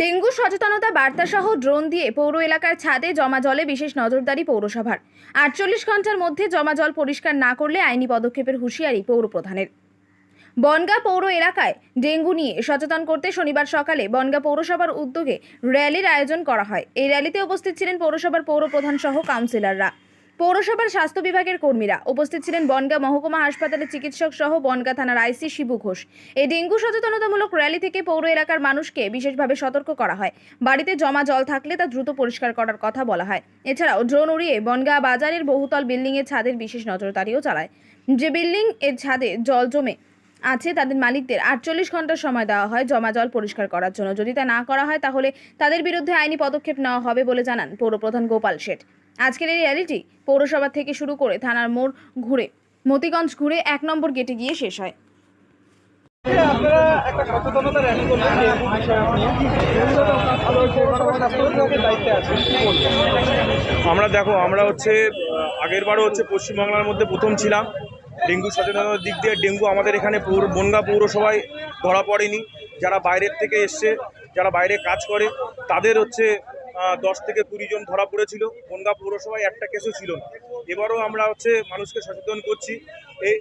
Dengue সচেতনতা বার্তা সহ ড্রোন দিয়ে পৌর এলাকার ছাদে জমা জলে বিশেষ নজরদারি পৌরসভার। আটচল্লিশ ঘণ্টার মধ্যে জমা জল পরিষ্কার না করলে আইনি পদক্ষেপের হুঁশিয়ারি পৌর প্রধানের বনগা পৌর এলাকায় ডেঙ্গু নিয়ে সচেতন করতে শনিবার সকালে বনগা পৌরসভার উদ্যোগে র্যালির আয়োজন করা হয়। এই র্যালিতে উপস্থিত ছিলেন পৌরসভার পৌর প্রধান সহ কাউন্সিলররা। পৌরসভার স্বাস্থ্য বিভাগের কর্মীরা উপস্থিত ছিলেন বনগা মহকুমা হাসপাতালের চিকিৎসক সহ বনগা থানার আইসি শিবু ঘোষ। এই ডেঙ্গু সচেতনতামূলক র্যালি থেকে পৌর এলাকার মানুষকে বিশেষভাবে সতর্ক করা হয়। বাড়িতে জমা জল থাকলে তা দ্রুত পরিষ্কার করার কথা বলা হয়। এছাড়াও ড্রোন উড়িয়ে বনগা বাজারের বহুতল বিল্ডিংয়ের ছাদের বিশেষ নজরদারিও চালায়। যে বিল্ডিং এর ছাদে জল জমে আছে তাদের মালিকদের আটচল্লিশ ঘণ্টা সময় দেওয়া হয় জমা জল পরিষ্কার করার জন্য। যদি তা না করা হয় তাহলে তাদের বিরুদ্ধে আইনি পদক্ষেপ নেওয়া হবে বলে জানান পৌরপ্রধান গোপাল শেঠ। আজকের এই র্যালিটি পৌরসভা থেকে শুরু করে থানার মোড় ঘুরে মতিগঞ্জ ঘুরে এক নম্বর গেটে গিয়ে শেষ হয়। আপনারা একটা সচেতনতা র্যালি করলেন ডেঙ্গু বিষয়ক নিয়ে ভালো পৌরসভা স্বাস্থ্য বিভাগের দায়িত্বে আছে আমরা দেখো আমরা হচ্ছে আগের বারও হচ্ছে পশ্চিমবাংলার মধ্যে প্রথম ছিলাম। ডেঙ্গু সচেতনতার দিক দিয়ে ডেঙ্গু আমাদের এখানে পৌর বনগা পৌরসভায় ধরা পড়েনি। যারা বাইরের থেকে এসছে, যারা বাইরে কাজ করে, তাদের হচ্ছে দশ থেকে কুড়ি জন ধরা পড়েছিল। বনগা পৌরসভায় একটা কেসও ছিল না। এবারও আমরা হচ্ছে মানুষকে সচেতন করছি।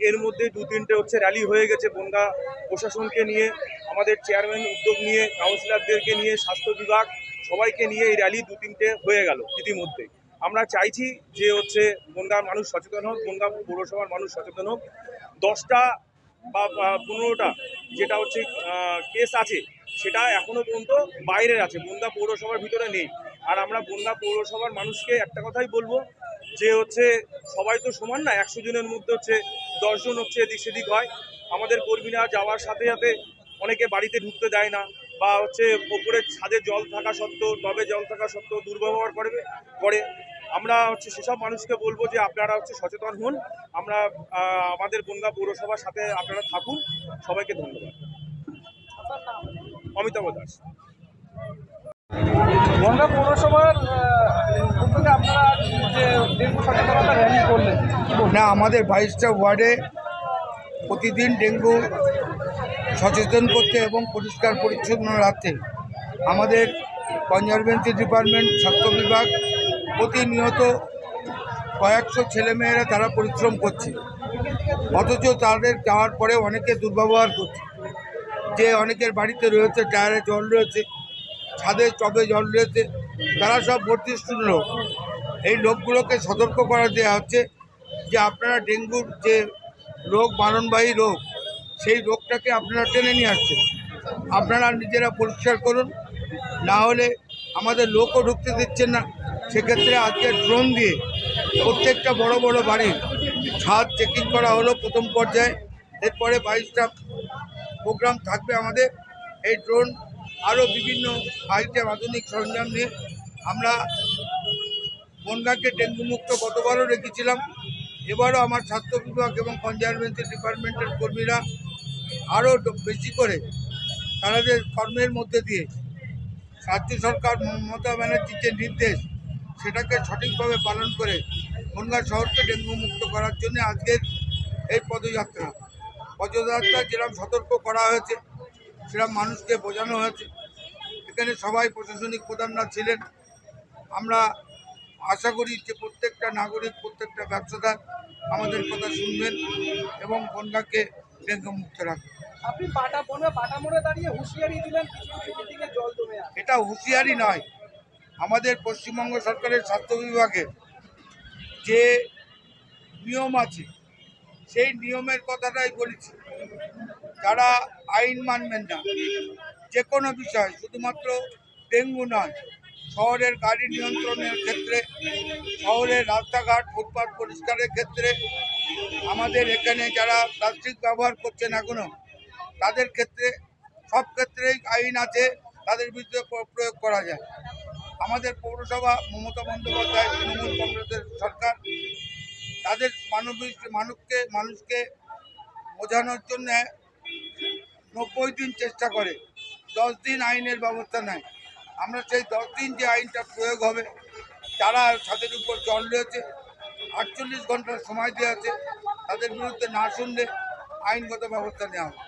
এর মধ্যে দু তিনটে হচ্ছে র্যালি হয়ে গেছে বনগা প্রশাসনকে নিয়ে। আমাদের চেয়ারম্যান উদ্যোগ নিয়ে, কাউন্সিলরদেরকে নিয়ে, স্বাস্থ্য বিভাগ সবাইকে নিয়ে এই র্যালি দু তিনটে হয়ে গেল ইতিমধ্যে আমরা চাইছি যে হচ্ছে বনগার মানুষ সচেতন হোক বনগা পৌরসভার মানুষ সচেতন হোক। দশটা বা পনেরোটা যেটা হচ্ছে কেস আছে, সেটা এখনও পর্যন্ত বাইরের আছে বনগা পৌরসভার ভিতরে নেই। আর আমরা বনগা পৌরসভার মানুষকে একটা কথাই বলব, যে হচ্ছে সবাই তো সমান না, একশো জনের মধ্যে হচ্ছে দশজন হচ্ছে এদিক সেদিক হয়। আমাদের কর্মীরা যাওয়ার সাথে সাথে অনেকে বাড়িতে ঢুকতে দেয় না বা হচ্ছে ওপরে ছাদে জল থাকা সত্ত্বেও টবে জল থাকা সত্ত্বেও দুর্ব্যবহার করবে করে। আমরা হচ্ছে সেসব মানুষকে বলব যে আপনারা হচ্ছে সচেতন হন। আমরা আমাদের বনগা পৌরসভার সাথে আপনারা থাকুন। সবাইকে ধন্যবাদ। অমিতাভ দাস। বনগা পৌরসভার আপনারা যে ডেঙ্গু সচেতনতা র্যালি করলেন না আমাদের বাইশটা ওয়ার্ডে প্রতিদিন ডেঙ্গু সচেতন করতে এবং পরিষ্কার পরিচ্ছন্ন রাখতে আমাদের কনজারভেন্সি ডিপার্টমেন্ট স্বাস্থ্য বিভাগ প্রতিনিয়ত কয়েকশো ছেলেমেয়েরা তারা পরিশ্রম করছে। অথচ তাদের যাওয়ার পরে অনেকে দুর্ব্যবহার করছে। যে অনেকের বাড়িতে রয়েছে, টায়ারে জল রয়েছে, ছাদে চবে জল রয়েছে, তারা সব বর্ধিষ্ণু লোক। এই লোকগুলোকে সতর্ক করা দেওয়া হচ্ছে যে আপনারা ডেঙ্গুর যে রোগ মারণবাহী রোগ সেই রোগটাকে আপনারা টেনে নিয়ে আসছেন। আপনারা নিজেরা পরিষ্কার করুন। না হলে আমাদের লোকও ঢুকতে দিচ্ছেন না। সেক্ষেত্রে আজকে ড্রোন দিয়ে প্রত্যেকটা বড় বড় বাড়ির ছাদ চেকিং করা হলো প্রথম পর্যায়ে। এরপরে বাইশটা প্রোগ্রাম থাকবে আমাদের। এই ড্রোন আরও বিভিন্ন আইটেম আধুনিক সরঞ্জাম নিয়ে আমরা বনগাঁকে ডেঙ্গু মুক্ত গতবারও রেখেছিলাম। এবারও আমার স্বাস্থ্য বিভাগ এবং কনজারভেন্সি ডিপার্টমেন্টের কর্মীরা আরও বেশি করে তাদের কর্মের মধ্যে দিয়ে রাজ্য সরকার মমতা ব্যানার্জির যে নির্দেশ সেটাকে সঠিকভাবে পালন করে বনগাঁ শহরকে ডেঙ্গু মুক্ত করার জন্য আজকের এই পদযাত্রা। পদযাত্রা যেরকম সতর্ক করা হয়েছে সেরকম মানুষকে বোঝানো হয়েছে। এখানে সবাই প্রশাসনিক প্রধানরা ছিলেন। আমরা আশা করি যে প্রত্যেকটা নাগরিক প্রত্যেকটা ব্যবসাদার আমাদের কথা শুনবেন এবং বনগাঁকে ডেঙ্গু মুক্ত রাখবেন। আপনি পাটা বনে পাটা মোড়ে দাঁড়িয়ে হুঁশিয়ারি দিলেন জল জমে এটা হুঁশিয়ারি নয়। আমাদের পশ্চিমবঙ্গ সরকারের স্বাস্থ্য বিভাগে যে নিয়ম আছে সেই নিয়মের কথাটাই বলেছি। যারা আইন মানবেন না যে কোনো বিষয় শুধুমাত্র ডেঙ্গু নয় শহরের গাড়ি নিয়ন্ত্রণের ক্ষেত্রে, শহরের রাস্তাঘাট, ফুটপাত পরিষ্কারের ক্ষেত্রে, আমাদের এখানে যারা প্লাস্টিক ব্যবহার করছেন এখনও তাদের ক্ষেত্রে সব ক্ষেত্রেই আইন আছে, তাদের বিরুদ্ধে প্র- প্রয়োগ করা যায়। আমাদের পৌরসভা, মমতা বন্দ্যোপাধ্যায়, তৃণমূল কংগ্রেসের সরকার, তাদের মানবিক, মানুষকে মানুষকে বোঝানোর জন্য নব্বই দিন চেষ্টা করে, দশ দিন আইনের ব্যবস্থা নেয়। আমরা সেই দশ দিন যে আইনটা প্রয়োগ হবে। যারা তাদের উপর জল রয়েছে, আটচল্লিশ ঘণ্টার সময় দেওয়া আছে, তাদের বিরুদ্ধে না শুনলে আইনগত ব্যবস্থা নেওয়া হবে।